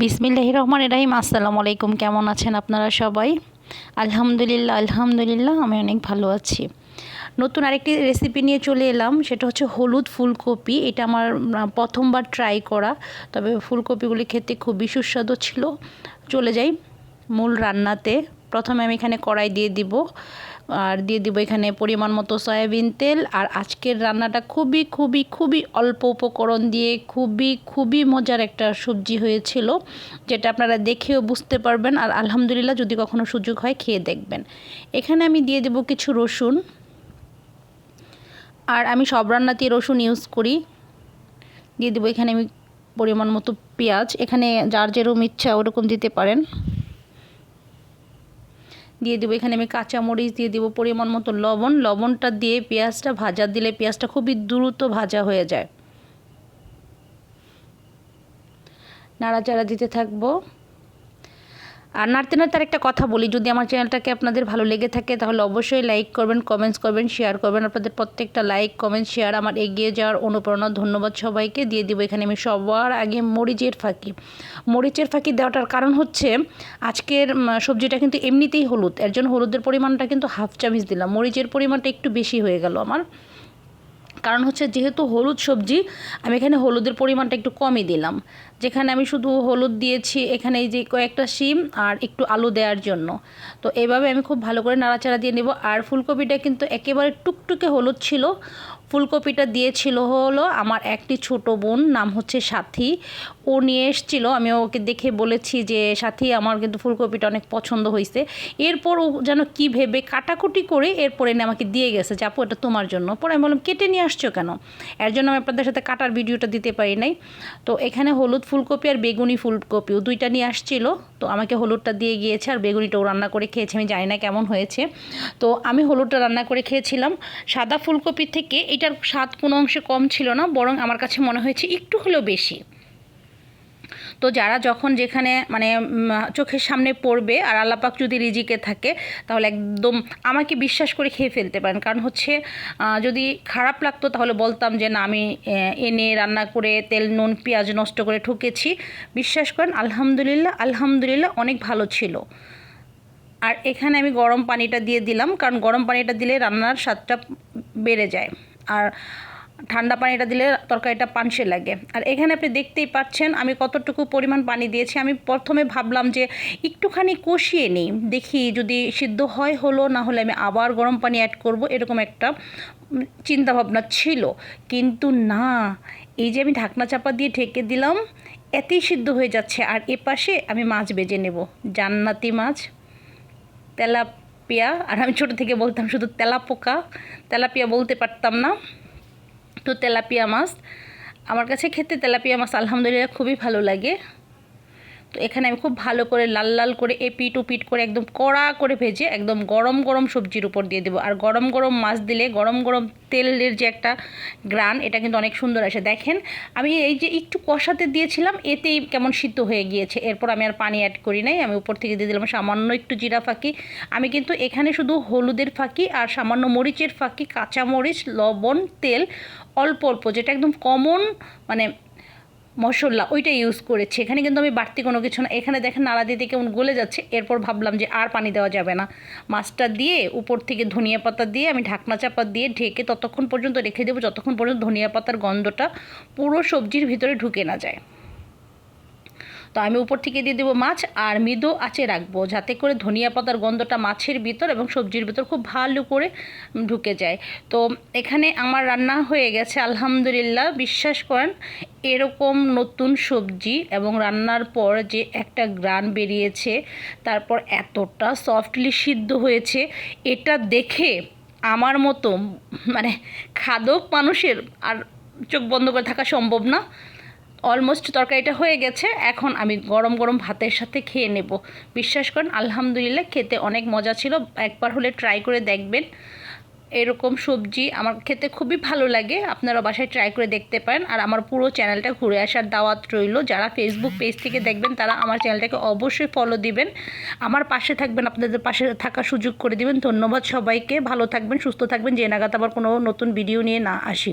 বিসমিল্লাহ রহমান রাহিম। আসসালামু আলাইকুম। কেমন আছেন আপনারা সবাই? আলহামদুলিল্লাহ আলহামদুলিল্লাহ, আমি অনেক ভালো আছি। নতুন আরেকটি রেসিপি নিয়ে চলে এলাম। সেটা হচ্ছে হলুদ ফুলকপি। এটা আমার প্রথমবার ট্রাই করা। তবে ফুলকপিগুলি খেতে খুবই সুস্বাদু ছিল। চলে যাই মূল রান্নাতে। প্রথমে আমি এখানে কড়াই দিয়ে দিব। আর দিয়ে দিব এখানে পরিমাণ মতো সয়াবিন তেল। আর আজকের রান্নাটা খুবই খুবই খুবই অল্প উপকরণ দিয়ে খুবই খুবই মজার একটা সবজি হয়েছিল, যেটা আপনারা দেখেও বুঝতে পারবেন। আর আলহামদুলিল্লাহ যদি কখনো সুযোগ হয়, খেয়ে দেখবেন। এখানে আমি দিয়ে দেব কিছু রসুন। আর আমি সব রান্নাতেই রসুন ইউজ করি। দিয়ে দেবো এখানে আমি পরিমাণ মতো পেঁয়াজ। এখানে যার যেরকম ইচ্ছা ওরকম দিতে পারেন। দিয়ে দেবো। এখানে আমি কাঁচামরিচ দিয়ে দেবো পরিমাণ মতো লবণ। লবণটা দিয়ে পেঁয়াজটা ভাজা, দিলে পেঁয়াজটা খুবই দ্রুত ভাজা হয়ে যায়। নাড়াচাড়া দিতে থাকব। আর নাড়তে নাড়তে একটা কথা বলি, যদি আমার চ্যানেলটাকে আপনাদের ভালো লেগে থাকে, তাহলে অবশ্যই লাইক করবেন কমেন্টস করবেন শেয়ার করবেন, আপনাদের প্রত্যেকটা লাইক কমেন্ট শেয়ার আমার এগিয়ে যাওয়ার অনুপ্রেরণা ধন্যবাদ সবাইকে দিয়ে দিব। এখানে আমি সবার আগে মরিচের ফাঁকি। মরিচের ফাঁকি দেওয়াটার কারণ হচ্ছে, আজকের সবজিটা কিন্তু এমনিতেই হলুদ, এর জন্য হলুদের পরিমাণটা কিন্তু হাফ চামচ দিলাম। মরিচের পরিমাণটা একটু বেশি হয়ে গেল আমার। কারণ হচ্ছে যেহেতু হলুদ সবজি, আমি এখানে হলুদের পরিমাণটা একটু কমই দিলাম। যেখানে আমি শুধু হলুদ দিয়েছি, এখানে এই যে কয়েকটা শিম আর একটু আলু দেওয়ার জন্য। তো এভাবে আমি খুব ভালো করে নাড়াচাড়া দিয়ে নেব। আর ফুলকপিটা কিন্তু একেবারে টুকটুকে হলুদ ছিল। ফুলকপিটা দিয়েছিল হলো আমার একটি ছোট বোন, নাম হচ্ছে সাথী। ও নিয়ে এসেছিল, আমি ওকে দেখে বলেছি যে, সাথী, আমার কিন্তু ফুলকপিটা অনেক পছন্দ হয়েছে এরপর ও যেন কী ভেবে কাটাকুটি করে এরপর এনে আমাকে দিয়ে গেছে যে, আপু, এটা তোমার জন্য। পরে আমি বললাম, কেটে নিয়ে আসছো কেন? এর জন্য আমি আপনাদের সাথে কাটার ভিডিওটা দিতে পারি নাই। তো এখানে হলুদ ফুলকপি আর বেগুনি ফুলকপিও দুইটা নিয়ে আসছিল। তো আমাকে হলুদটা দিয়ে গিয়েছে আর বেগুনিটাও রান্না করে খেয়েছে, আমি জানি না কেমন হয়েছে। তো আমি হলুদটা রান্না করে খেয়েছিলাম। সাদা ফুলকপি থেকে এটার স্বাদ কোনো অংশে কম ছিল না, বরং আমার কাছে মনে হয়েছে একটু হলেও বেশি। তো যারা যখন যেখানে মানে চোখের সামনে পড়বে আর আল্লাপাক যদি রিজিকে থাকে, তাহলে একদম আমাকে বিশ্বাস করে খেয়ে ফেলতে পারেন। কারণ হচ্ছে যদি খারাপ লাগতো তাহলে বলতাম যে, না, আমি এনে রান্না করে তেল, নুন, পেঁয়াজ নষ্ট করে ঠকেছি। বিশ্বাস করেন, আলহামদুলিল্লাহ আলহামদুলিল্লাহ অনেক ভালো ছিল। আর এখানে আমি গরম পানিটা দিয়ে দিলাম, কারণ গরম পানিটা দিলে রান্নার স্বাদটা বেড়ে যায়। আর ঠান্ডা পানিটা দিলে তরকারিটা পানসে লাগে। আর এখানে আপনি দেখতেই পাচ্ছেন আমি কতটুকু পরিমাণ পানি দিয়েছি। আমি প্রথমে ভাবলাম যে একটুখানি কষিয়ে নিই। দেখি যদি সিদ্ধ হয়, হলো, না হলে আমি আবার গরম পানি অ্যাড করব, এরকম একটা চিন্তাভাবনা ছিল। কিন্তু না, এই যে আমি ঢাকনা চাপা দিয়ে ঢেকে দিলাম, এতেই সিদ্ধ হয়ে যাচ্ছে। আর এপাশে আমি মাছ বেজে নেব। জান্নাতি মাছ তেলাপিয়া। আর আমি ছোটো থেকে বলতাম শুধু তেলাপোকা। তেলাপিয়া বলতে পারতাম না। তো তেলাপিয়া মাছ। আমার কাছে খেতে তেলাপিয়া মাছ আলহামদুলিল্লাহ খুবই ভালো লাগে। তো এখানে আমি খুব ভালো করে লাল লাল করে এপিট উপিট করে একদম কড়া করে ভেজে একদম গরম গরম সবজির উপর দিয়ে দেবো। আর গরম গরম মাছ দিলে গরম গরম তেলের যে একটা গ্রান, এটা কিন্তু অনেক সুন্দর আসে। দেখেন, আমি এই যে একটু কষাতে দিয়েছিলাম, এতেই কেমন সিদ্ধ হয়ে গিয়েছে। এরপর আমি আর পানি অ্যাড করি নাই, আমি উপর থেকে দিয়ে দিলাম সামান্য একটু জিরা ফাঁকি। আমি কিন্তু এখানে শুধু হলুদের ফাঁকি আর সামান্য মরিচের ফাঁকি কাঁচা মরিচ লবণ, তেল অল্প অল্প, যেটা একদম কমন মানে মশলা, ওইটা ইউজ করেছি। এখানে কিন্তু আমি বাড়তি কোনো কিছু না, এখানে দেখেন নাড়া দিতে কেমন গলে যাচ্ছে, এরপর ভাবলাম যে আর পানি দেওয়া যাবে না। মাছটা দিয়ে উপর থেকে ধনিয়া পাতা দিয়ে আমি ঢাকনা চাপা দিয়ে ঢেকে ততক্ষণ পর্যন্ত রেখে দেবো, যতক্ষণ পর্যন্ত ধনিয়া পাতার গন্ধটা পুরো সবজির ভিতরে ঢুকে না যায়। তো আমি উপর থেকে দিয়ে দেবো মাছ আর মৃদু আঁচে রাখব, যাতে করে ধনিয়া পাতার গন্ধটা মাছের ভিতর এবং সবজির ভিতর খুব ভালো করে ঢুকে যায়। তো এখানে আমার রান্না হয়ে গেছে, আলহামদুলিল্লাহ। বিশ্বাস করেন, এরকম নতুন সবজি এবং রান্নার পর যে একটা গ্রান বেরিয়েছে, তারপর এতটা সফটলি সিদ্ধ হয়েছে, এটা দেখে আমার মতো মানে খাদক মানুষের আর চোখ বন্ধ করে থাকা সম্ভব না। অলমোস্ট তরকারিটা হয়ে গেছে, এখন আমি গরম গরম ভাতের সাথে খেয়ে নেব। বিশ্বাস করেন, আলহামদুলিল্লাহ খেতে অনেক মজা ছিল, একবার হলে ট্রাই করে দেখবেন। এরকম সবজি আমার খেতে খুবই ভালো লাগে, আপনারা বাসায় ট্রাই করে দেখতে পারেন। আর আমার পুরো চ্যানেলটা ঘুরে আসার দাওয়াত রইল, যারা ফেসবুক পেজ থেকে দেখবেন, তারা আমার চ্যানেলটাকে অবশ্যই ফলো দিবেন। আমার পাশে থাকবেন, আপনাদের পাশে থাকার সুযোগ করে দিবেন। ধন্যবাদ সবাইকে, ভালো থাকবেন, সুস্থ থাকবেন, যে নাগাদ আবার কোনো নতুন ভিডিও নিয়ে না আসি।